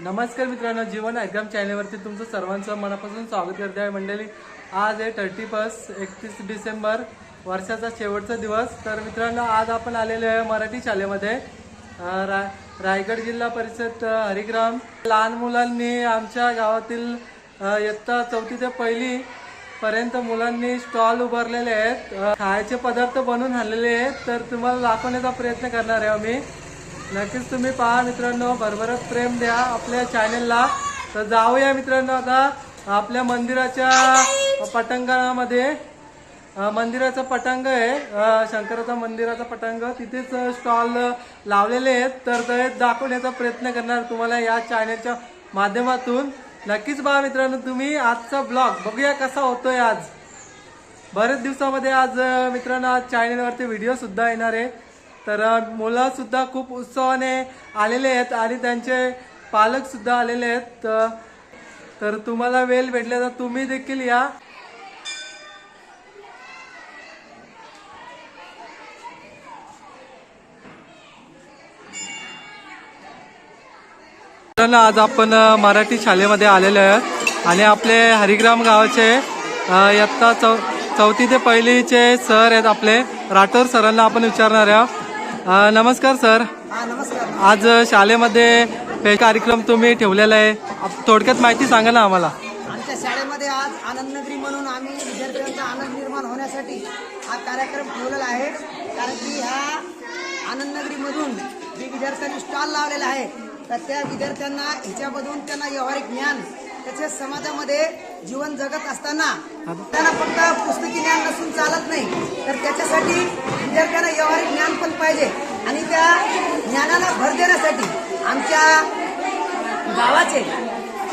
नमस्कार मित्रांनो जीवन एक्झाम चॅनलवरती तुमचं सर्वांचं मनापासून स्वागत करते आहे मंडळी. आज आहे थर्टी फर्स्ट एकतीस डिसेंबर वर्षाचा शेवटचा दिवस. तर मित्रांनो आज आपण आलेलो आहे मराठी शाळेमध्ये. राय रा रायगड जिल्हा परिषद हरिग्राम. लहान मुलांनी आमच्या गावातील इयत्ता चौथी ते पहिली पर्यंत मुलांनी स्टॉल उभारलेले आहेत. खायचे पदार्थ बनवून आणलेले आहेत. तर तुम्हाला दाखवण्याचा प्रयत्न करणार आहे आम्ही. नक्कीच तुम्ही पहा मित्रांनो भरभरत प्रेम द्या आपल्या चॅनेलला तर जाऊया मित्रांनो आता आपल्या मंदिराच्या पटांगणामध्ये. मंदिराचं पटांग आहे. शंकराचा मंदिराचा पटांग. तिथेच स्टॉल लावलेले आहेत. तर ते दाखवण्याचा प्रयत्न करणार तुम्हाला या चॅनेलच्या माध्यमातून. नक्कीच पहा मित्रांनो तुम्ही आजचा ब्लॉग बघूया कसा होतोय आज. बरेच दिवसामध्ये आज मित्रांनो आज चॅनेलवरती व्हिडिओ सुद्धा येणार आहे. तर मुलंसुद्धा मुलं सुद्धा खूप उत्साहाने आलेले आहेत आणि त्यांचे पालक सुद्धा आलेले आहेत. तर तुम्हाला वेळ भेटला तर तुम्ही देखील या. आज आपण मराठी शाळेमध्ये आलेलो आहोत. आणि आपले हरिग्राम गावाचे इयत्ता चौ चौथी ते पहिलीचे सर आहेत आपले. राठोर सरांना आपण विचारणार आहोत. अ, नमस्कार सर. हा नमस्कार. आज शाळेमध्ये हे कार्यक्रम तुम्ही ठेवलेला आहे. आप- थोडक्यात माहिती सांगा ना आम्हाला. आमच्या शाळेमध्ये आज आनंद नगरी म्हणून आम्ही विद्यार्थ्यांचा आनंद निर्माण होण्यासाठी हा कार्यक्रम ठेवलेला आहे. कारण की ह्या आनंद नगरीमधून जे विद्यार्थ्यांनी स्टॉल लावलेला आहे तर त्या विद्यार्थ्यांना ह्याच्यामधून त्यांना व्यावहारिक ज्ञान त्याचे समाजामध्ये जीवन जगत असताना त्यांना फक्त पुस्तकी ज्ञान नसून चालत नाही. तर त्याच्यासाठी विद्यार्थ्यांना व्यावहारिक ज्ञान पण पाहिजे. आणि त्या ज्ञानाला भर देण्यासाठी आमच्या गावाचे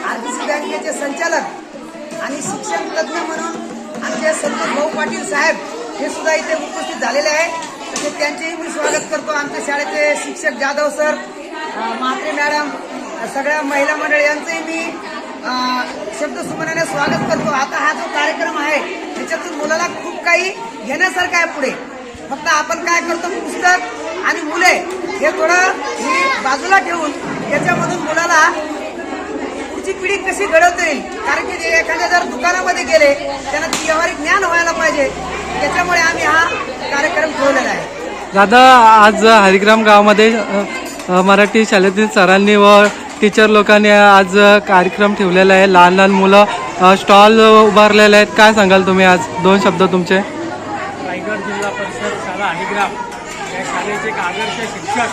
आरबीसी बँकेचे संचालक आणि शिक्षण तज्ज्ञ म्हणून आमचे संतोष भाऊ पाटील साहेब हे सुद्धा इथे उपस्थित झालेले आहेत. तसेच त्यांचेही मी स्वागत करतो. आमच्या शाळेचे शिक्षक जाधव सर अं, म्हात्रे मॅडम सगळ्या महिला मंडळ यांचंही मी शब्दसुमनाने स्वागत करतो. आता हा जो कार्यक्रम आहे त्याच्यातून मुलाला खूप काही घेण्यासारखं आहे पुढे. फक्त आपण काय करतो पुस्तक आणि मुले हे थोडं ही बाजूला ठेवून याच्यामधून मुलाला पुढची पिढी कशी घडवता येईल? कारण की एखाद्या जर दुकानामध्ये गेले त्यांना ती व्यावहारिक ज्ञान व्हायला पाहिजे. त्याच्यामुळे आम्ही हा कार्यक्रम ठेवलेला आहे. दादा आज हरिग्राम गावामध्ये मराठी शाळेतील सरांनी व टीचर लोकांनी आज कार्यक्रम ठेवलेला आहे. लहान लहान मुलं स्टॉल उभारलेले आहेत. काय सांगाल तुम्ही आज? दोन शब्द तुमचे. रायगड जिल्हा परिषद शाळा हरिग्राम या शाळेचे एक आदर्श शिक्षक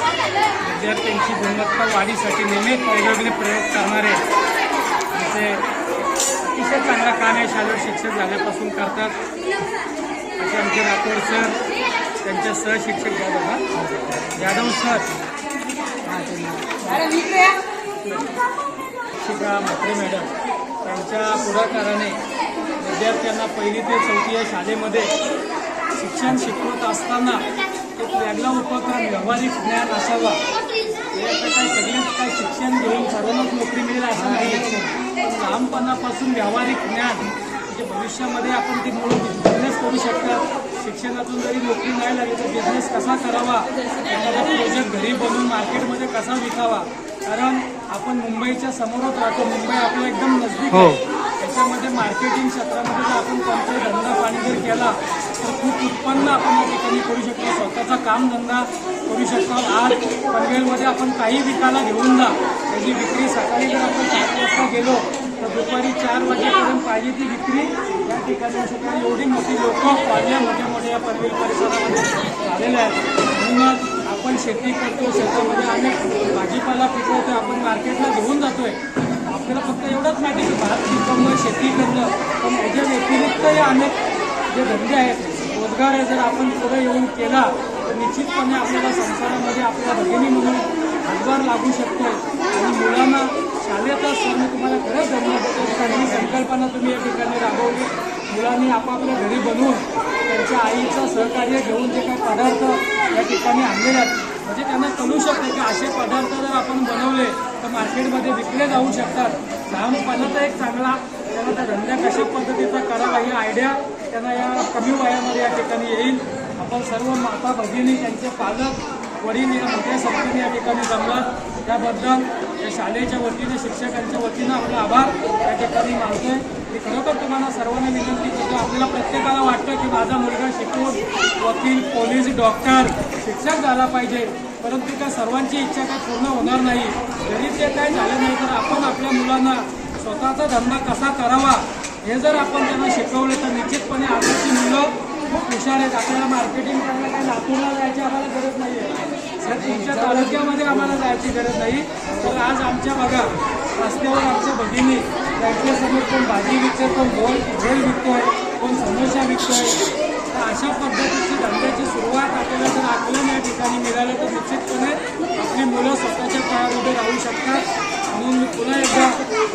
विद्यार्थ्यांची गुणवत्ता वाढीसाठी नेहमीच वेगवेगळे प्रयोग करणारे. आमचे अतिशय चांगला काम या शाळेवर शिक्षक झाल्यापासून करतात. असे आमचे राठोड सर त्यांचे सहशिक्षक जाधव ना जाधव सर. शिक्षिका म्हात्रे मॅडम त्यांच्या पुढाकाराने विद्यार्थ्यांना पहिली ते चौथी या शाळेमध्ये शिक्षण शिकवत असताना एक वेगळा उपक्रम व्यावहारिक ज्ञान असावा. याचं काय सगळेच काय शिक्षण घेऊन सर्वांनाच नोकरी मिळेल असं नाही. पण लहानपणापासून व्यावहारिक ज्ञान म्हणजे भविष्यामध्ये आपण ती मुलं बिझनेस करू शकतात शिक्षणातून जरी नोकरी नाही लागली तर बिझनेस कसा करावा? एखादा प्रोजेक्ट घरी बनवून मार्केटमध्ये कसा विकावा? कारण आपण मुंबईच्या समोरच राहतो. मुंबई आपलं एकदम नजदीक हो. आहे. त्याच्यामध्ये मार्केटिंग क्षेत्रामध्ये जर आपण कोणताही धंदा पाणी जर केला तर खूप उत्पन्न आपण या ठिकाणी करू शकतो. स्वतःचा कामधंदा करू शकतो. आज पनवेलमध्ये आपण काही विकायला घेऊन जा. त्याची विक्री सकाळी जर आपण सात वाजता गेलो तर दुपारी चार वाजेपर्यंत पाहिजे ती विक्री या ठिकाणी असं कारण एवढी मोठी लोक वाढल्या मोठ्या मोठ्या या पनवेल परिसरामध्ये झालेल्या आहेत. म्हणूनच आपण शेती करतो. शेतामध्ये अनेक भाजीपाला पिकवतोय आपण मार्केटला घेऊन जातोय. आपल्याला फक्त एवढंच माहिती की भात पिकवणं शेती करणं पण याच्या व्यतिरिक्तही अनेक जे धंदे आहेत रोजगार आहे जर आपण पुढे येऊन केला तर निश्चितपणे आपल्याला संसारामध्ये आपल्या भगिनी म्हणून हातभार लागू शकतो आणि मुलांना शाळेचा सण तुम्हाला खरंच धन्यवाद देतो संकल्पना तुम्ही या ठिकाणी राबवली. मुलांनी आपापल्या घरी बनवून त्यांच्या आईचं सहकार्य घेऊन जे काही पदार्थ या ठिकाणी आणलेले आहेत म्हणजे त्यांना कळू शकते की असे पदार्थ जर आपण बनवले तर मार्केटमध्ये विकले जाऊ शकतात. लहानपणाचा एक चांगला त्यांना त्या धंद्या कशा पद्धतीचा करावा ही आयडिया त्यांना या कमी वयामध्ये या ठिकाणी येईल. आपण सर्व माता भगिनी त्यांचे पालक वडील या मोठ्या संख्येने या ठिकाणी जमलात. त्याबद्दल या शाळेच्या वतीने शिक्षकांच्या वतीनं आपला आभार. या ठिकाणी मानतोय मी खरोखर तुम्हाला सर्वांना विनंती करतो आपल्याला प्रत्येकाला वाटतं की माझा मुलगा शिकून वकील पोलीस डॉक्टर शिक्षक झाला पाहिजे परंतु त्या सर्वांची इच्छा काही पूर्ण होणार नाही. जरी ते काय झालं नाही तर आपण आपल्या मुलांना स्वतःचा धंदा कसा करावा हे जर आपण त्यांना शिकवलं तर निश्चितपणे आताची मुलं खूप हुशार आहेत. आपल्याला मार्केटिंग करायला काही लातूरला जायची आम्हाला गरज नाही आहे सर तुमच्या तालुक्यामध्ये आम्हाला जायची गरज नाही. तर आज आमच्या बघा रस्त्यावर आमच्या भगिनी त्यांच्यासमोर कोण भाजी विकतोय कोण गोल भेल विकतोय कोण समोसा विकतोय. तर अशा पद्धतीची धंद्याची सुरुवात आपल्याला जर आकलन या ठिकाणी मिळालं तर निश्चितपणे आपली मुलं स्वतःच्या पायामध्ये राहू शकतात. म्हणून मी पुन्हा एकदा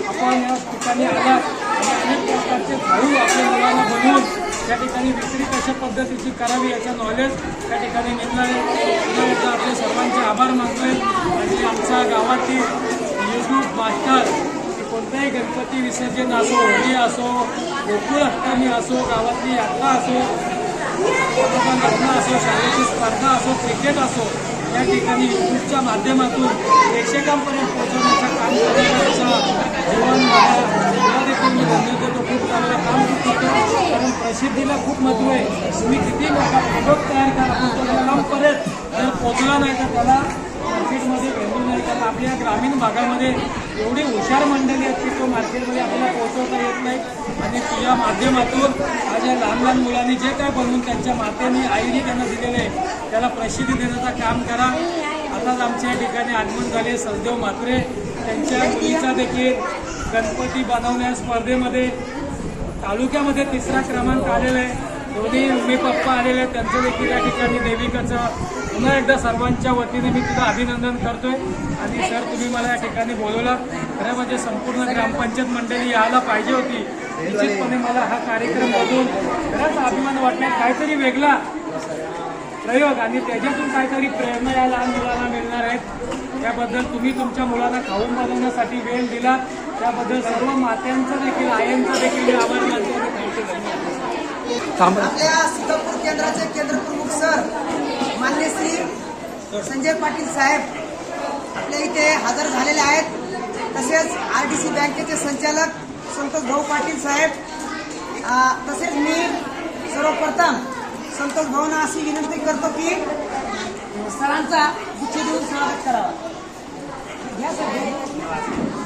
आपण या ठिकाणी आलात. आणि अनेक प्रकारचे भाऊ आपल्या मुलांना बनवून त्या ठिकाणी विक्री कशा पद्धतीची करावी याचं नॉलेज त्या ठिकाणी मिळणार आहे. पुन्हा एकदा आपले सर्वांचे आभार मानतोय. आणि आमच्या गावातील युट्यूब मास्टर कोणताही गणपती विसर्जन असो होळी असो गोकुळ अष्टमी असो गावातली यात्रा असो कोणाचा लग्न असो शाळेची स्पर्धा असो क्रिकेट असो या ठिकाणी यूट्यूबच्या माध्यमातून प्रेक्षकांपर्यंत पोहोचवण्याचं काम करण्याचा जीवन मला देखील मी धन्यवाद देतो. खूप चांगलं काम करतो. होतं कारण प्रसिद्धीला खूप महत्त्व आहे. तुम्ही किती मोठा प्रोडक्ट तयार करा पण तो लोकांपर्यंत जर पोचला नाही तर त्याला मार्केटमध्ये व्हॅल्यू नाही कारण आपल्या ग्रामीण भागामध्ये एवढी हुशार मंडळी आहेत की तो मार्केटमध्ये आपल्याला पोहोचवता येत नाही. आणि तुझ्या माध्यमातून आज या लहान लहान मुलांनी जे काय बनवून त्यांच्या मातेने आईने त्यांना दिलेलं आहे त्याला प्रसिद्धी देण्याचं काम करा. आताच आमच्या या ठिकाणी आगमन झाले. सलदेव म्हात्रे त्यांच्या मुलीचा देखील गणपती बनवण्या स्पर्धेमध्ये तालुक्यामध्ये तिसरा क्रमांक आलेला आहे. दोन्ही मी पप्पा आलेले आहेत त्यांचं देखील या ठिकाणी देविकाचं पुन्हा एकदा सर्वांच्या वतीने मी तुझं अभिनंदन करतोय. आणि सर तुम्ही मला या ठिकाणी बोलवला. खरं म्हणजे संपूर्ण ग्रामपंचायत मंडळी यायला पाहिजे होती. निश्चितपणे मला हा कार्यक्रम बघून खरंच अभिमान वाटला. काहीतरी वेगळा प्रयोग आणि त्याच्यातून काहीतरी प्रेरणा या लहान मुलांना मिळणार आहेत. त्याबद्दल तुम्ही तुमच्या मुलांना खाऊन बनवण्यासाठी वेळ दिला. त्याबद्दल सर्व मात्यांचं देखील आयांचं देखील मी आभार मानतो आणि त्यांचे धन्यवाद थांबा आपल्या सीतापूर केंद्राचे केंद्र प्रमुख सर मान्य श्री संजय पाटील साहेब आपल्या इथे हजर झालेले आहेत. तसेच आर डी सी बँकेचे संचालक संतोष भाऊ पाटील साहेब तसेच मी सर्वप्रथम संतोष भाऊंना अशी विनंती करतो की सरांचा गुच्छ देऊन स्वागत करावा घ्या सर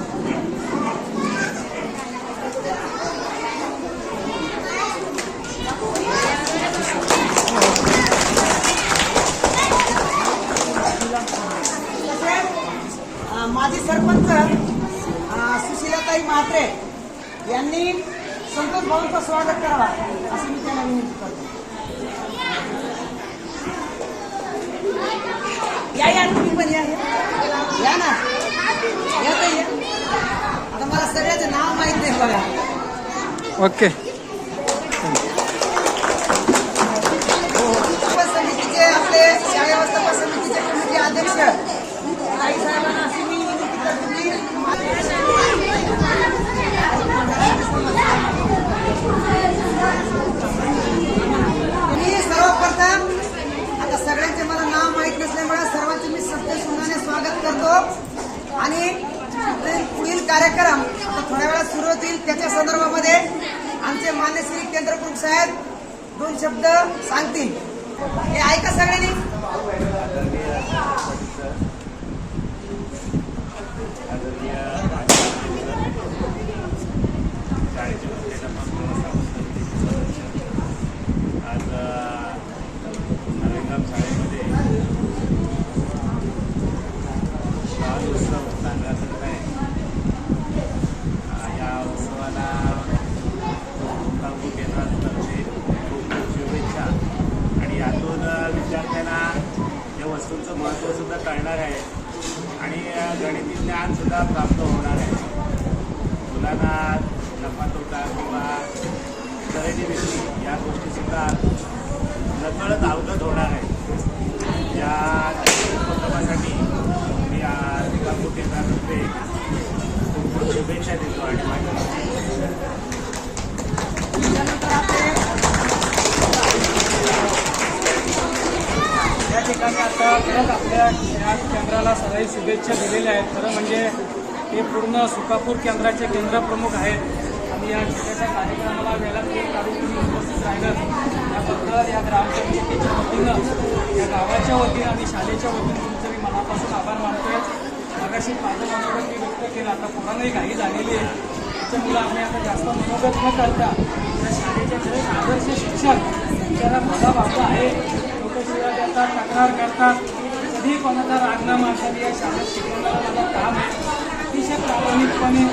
तसेच अ, माजी सरपंच अ, सुशीलाताई म्हात्रे यांनी संतोष भाऊंचं स्वागत करावा असं मी त्यांना विनंती करतो. या या तुम्ही पण या. या. ना. या ताई, या. आता मला सगळ्याचं नाव माहीत नाही बघा. ओके व्यवस्थापन समितीचे आपले शाळा व्यवस्थापन समितीचे कमिटी अध्यक्ष आई साहेबांना अशी मी विनंती करतो की मी सर्वप्रथम आता सगळ्यांचे मला नाव माहीत नसल्यामुळे सर्वांचे मी सत्य सुंदाने स्वागत करतो आणि ते पुढील कार्यक्रम आता थोड्या वेळात सुरू होतील त्याच्या संदर्भामध्ये आमचे मान्य श्री केंद्रप्रमुख साहेब दोन शब्द सांगतील हे ऐका सगळ्यांनी शाळेचे मुख्याध्यापक व्यवस्थापन समितीचे सदस्य आज अ, नवीनगाव शाळेमध्ये बाल उत्सव चांगला चालत आहे अ, या उत्सवाला मुक्कामपूर केंद्रातर्फे खूप खूप शुभेच्छा आणि यातून अ, विद्यार्थ्यांना या वस्तूंचं महत्त्वसुद्धा कळणार आहे आणि अ, गणिती ज्ञानसुद्धा प्राप्त होणार आहे मुलांना नफा तोटा किंवा खरेदी विक्री या गोष्टीसुद्धा नकळत अवगत होणार आहे या उपक्रमासाठी मी निकापूर केंद्रातर्फे खूप खूप शुभेच्छा देतो आणि माझ्या त्यानंतर आपले या ठिकाणी आता परत आपल्या या केंद्राला सगळी शुभेच्छा दिलेल्या आहेत. खरं म्हणजे हे पूर्ण सुकापूर केंद्राचे केंद्रप्रमुख आहेत. आणि या छोट्याशा कार्यक्रमाला वेळात काढून तुम्ही उपस्थित राहिलं त्याबद्दल या ग्रामपंचायतीच्या वतीनं या गावाच्या वतीनं आणि शाळेच्या वतीनं तुमचं मी मनापासून आभार मानतोय. मगाशी माझं मनोगत मी व्यक्त केलं. आता पुन्हा घाई झालेली आहे त्याच्यामुळं आम्ही आता जास्त मनोगत न करता त्या शाळेचे खरंच आदर्श शिक्षक त्याला मला बाबा आहे. शिवाय देतात तक्रार करतात कधी कोणाचा राग न या शाळेत शिकवणारा काम अतिशय प्रामाणिकपणे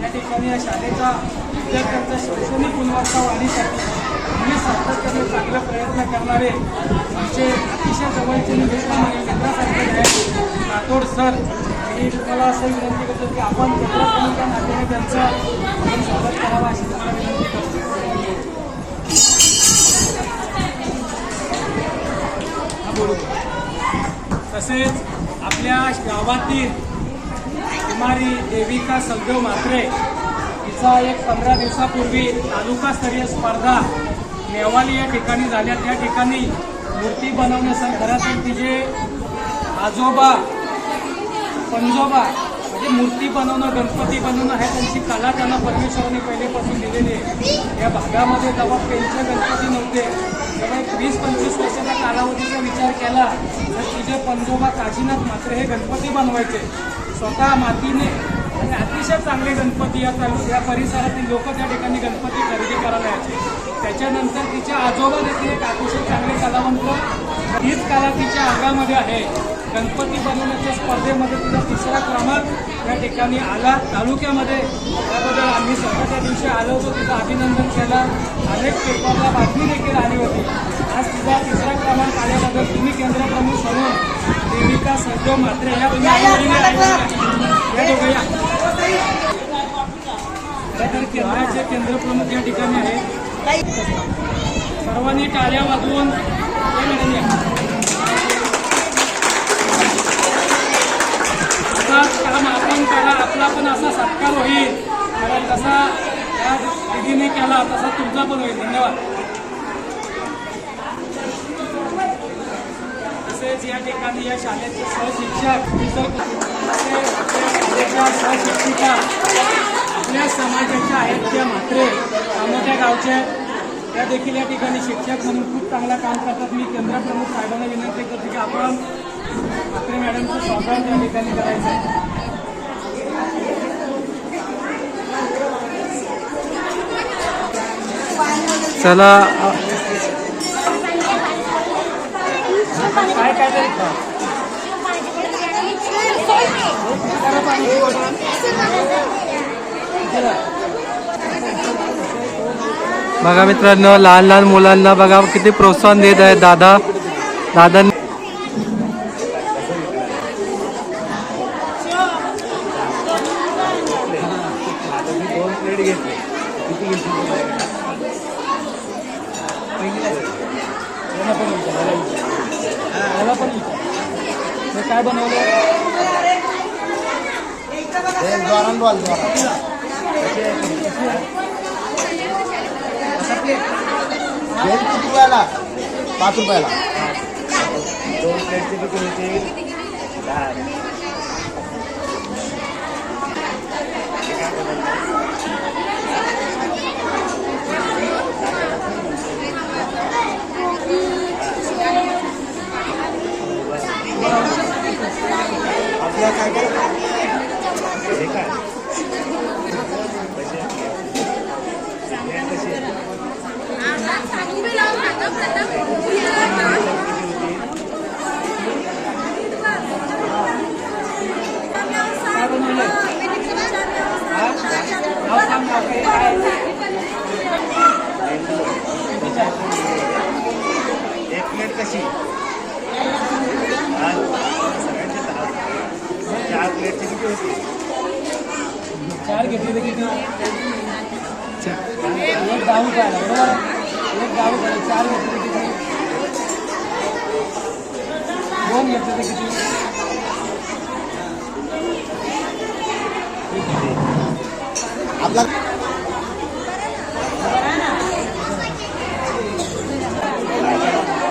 या ठिकाणी या शाळेचा विद्यार्थ्यांचा शैक्षणिक गुणवत्ता वाढीसाठी मी सातत्याने चांगला प्रयत्न करणारे आमचे अतिशय जवळचे मित्र मित्रासारखे आहेत राठोड सर मी तुम्हाला असं विनंती करतो की आपण मित्रांच्या नात्याने त्यांचं स्वागत करावं अशी तुम्हाला विनंती हा तसेच आपल्या गावातील कुमारी देविका सलदेव म्हात्रे तिचा एक पंधरा दिवसापूर्वी तालुकास्तरीय स्पर्धा नेवाली या ठिकाणी झाल्या. त्या ठिकाणी मूर्ती बनवण्यासाठी घरातील तिचे आजोबा पंजोबा मूर्ती बनवणं गणपती बनवणं हे त्यांची कला त्यांना परमेश्वराने पहिलेपासून दिलेली आहे. या भागामध्ये जेव्हा पेंचे गणपती नव्हते तेव्हा एक वीस पंचवीस वर्षाचा कालावधीचा विचार केला तर तुझे पंजोबा काशीनाथ मात्र हे गणपती बनवायचे. स्वतः मातीने आणि अतिशय चांगले गणपती या तालु या परिसरातील लोक त्या ठिकाणी गणपती खरेदी करायला यायचे. त्याच्यानंतर तिच्या आजोबा देखील एक अतिशय चांगले कलावंत हीच कला तिच्या अंगामध्ये आहे. गणपती बनवण्याच्या स्पर्धेमध्ये तिचा तिसरा क्रमांक या ठिकाणी आला. तालुक्यामध्ये त्याबद्दल आम्ही स्वतः त्या दिवशी आलो होतो. तिचं अभिनंदन केलं. अनेक पेपरला बातमी देखील आली होती. आज तिचा तिसरा क्रमांक आल्याबद्दल तुम्ही केंद्रप्रमुख म्हणून देविका सज्जो म्हात्रे या तर केंद्राचे केंद्रप्रमुख या ठिकाणी आहेत. सर्वांनी टाळ्या वाजवून असाच काम आपण करा आपला पण असा सत्कार होईल. कारण जसा त्या दिदीने केला तसा तुमचा पण होईल. धन्यवाद. तसेच या ठिकाणी या शाळेचे सहशिक्षक इतर शाळेच्या सहशिक्षिका आपल्या समाजाच्या आहेत त्या मात्रे कामोठ्या गावच्या त्या देखील या ठिकाणी शिक्षक म्हणून खूप चांगलं काम करतात. मी केंद्रप्रमुख साहेबांना विनंती करतो की आपण म्हात्रे मॅडमचं स्वागत या ठिकाणी करायचं आहे चला काय काय. बघा मित्रांनो लहान लहान मुलांना बघा किती प्रोत्साहन देत आहे दादा दादा आता मी दोन प्लेट घेतले किती घेतली यांना पण विचार, याला विचार. याला पण विचार. हे काय बनवलं? किती रुपयाला? पाच रुपयाला. दोन प्लेटचे किती होते. आपल्या काय काय हे काय कशी आहे? हे कशी आहे? काय बनवलं नाव सांग नाव काय काय एक प्लेट कशी हा? सगळ्यांचे दहा चार प्लेटचे किती होते चार घेतले तर किती एक दहा रुपयाला बरोबर एक दहा रुपयाला चार घेतले तर किती दोन घेतले तर किती आपला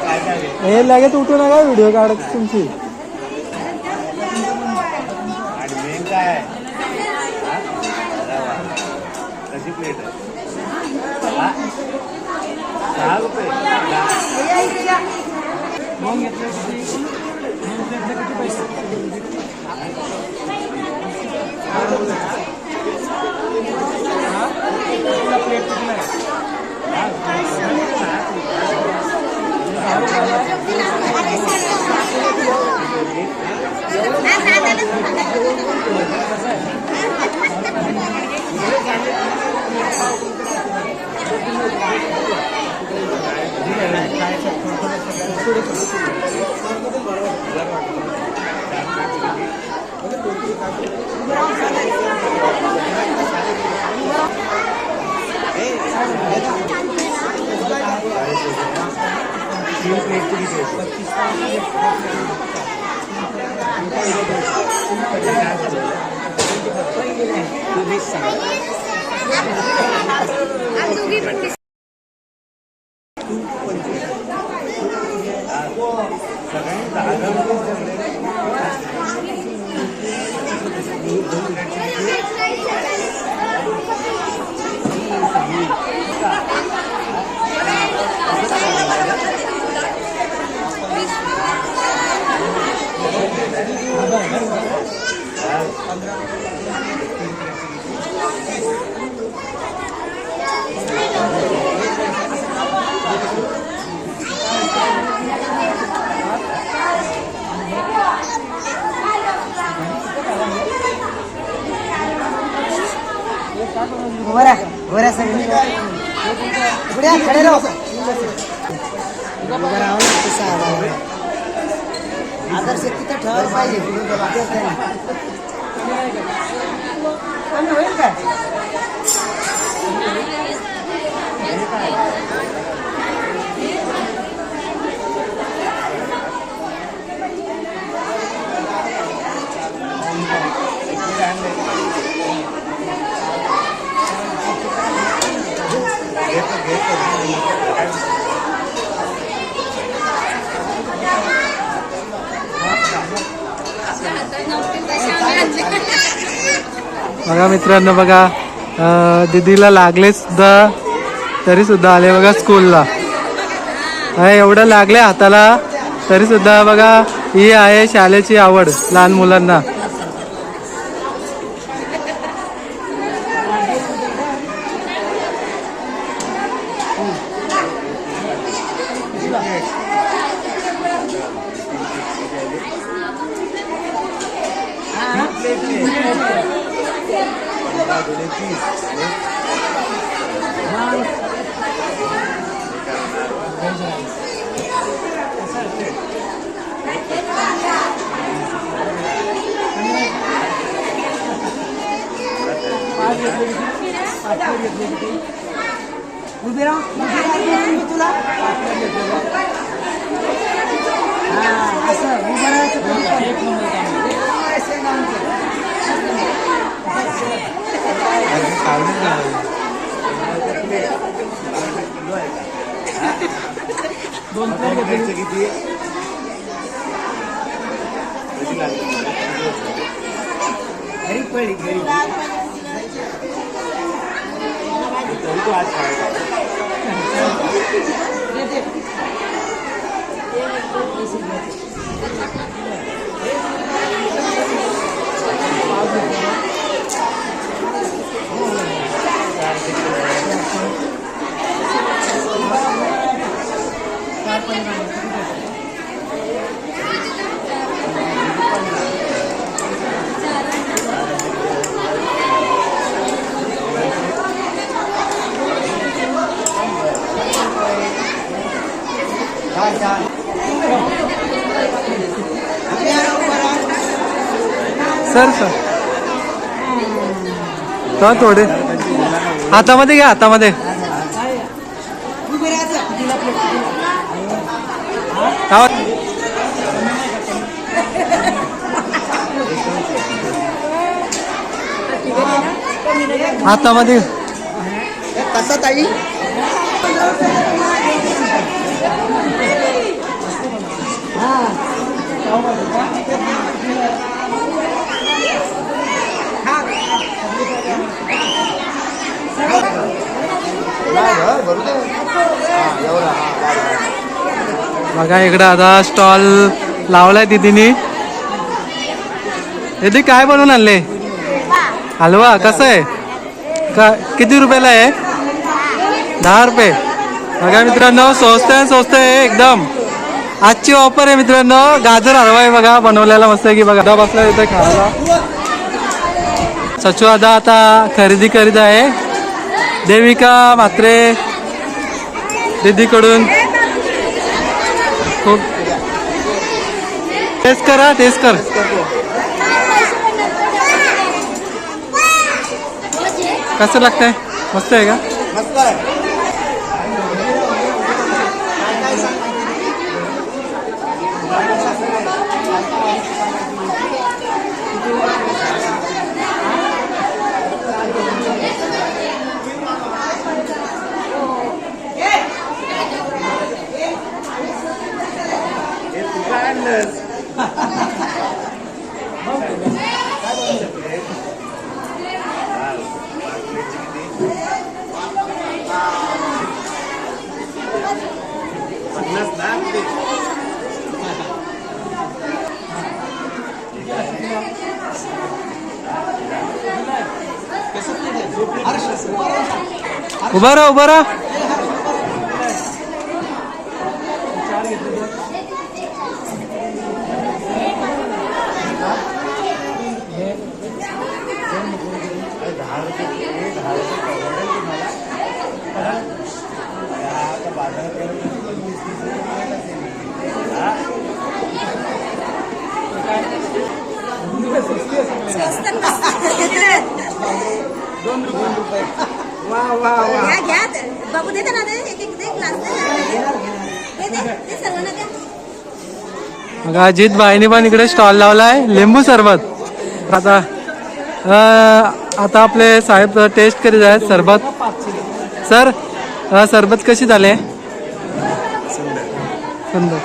काय काय घेतलं? हे लगेच उठू नका व्हिडिओ काढत तुमची. काय? प्लेट दहा रुपये? घेतले प्लेटचे किती पैसे నా सगळ्यांनी राहा उभं राहावं लागतं सहा आदर्श तिथं ठेवायला पाहिजे कमी होईल काय बघा मित्रांनो बघा दिदीला दीदीला लागले सुद्धा तरी सुद्धा आले बघा स्कूलला एवढं लागले हाताला तरी सुद्धा बघा ही आहे शाळेची आवड लहान मुलांना. उभी राहा उभी राहा मी तुला हा असं उभं राहायचं कोणतं? एक नंबर काम आहे. पैसे लावून ठेव. दोन प्लेट घेतले प्लेटचं किती आहे? कशी लागली? घरी पडली घरी तरी तू आज खायचा. तर थोडे. हातामध्ये घ्या हातामध्ये. हातामध्ये. कसा कसं ताई? बघा इकडं आता स्टॉल लावलाय दिदीनी. दिदी काय बनवून आणले? हलवा कसं आहे? का किती रुपयाला आहे? दहा रुपये. बघा मित्रांनो स्वस्त आहे स्वस्त आहे एकदम. आजची ऑफर आहे मित्रांनो. गाजर हलवा आहे बघा बनवलेला मस्त आहे की बघा. बसला इथे खायला. सचू आता आता खरेदी करीत आहे. देविका म्हात्रे दीदीकडून. खूप. टेस्ट करा टेस्ट कर. कसं लागतंय? मस्त आहे का? मस्त आहे. पन्नास ना ते उभा राहा उभा राहा दहा रुपये हे दहा रुपये परवडेल तुम्हाला हा, आता बाजारात गेलं तर पण वीस तीस रुपये मिळत असेल. हा? वा वा वा घ्या घ्या बाबू देते ना ते एक एक दे ग्लास दे ना. दे दे ते सर्वांना द्या बघा अजित भाईने पण इकडे स्टॉल लावलाय. लिंबू सरबत. आता आता आपले साहेब टेस्ट करीत आहेत सरबत. सर सरबत कशी झाले? सुंदर.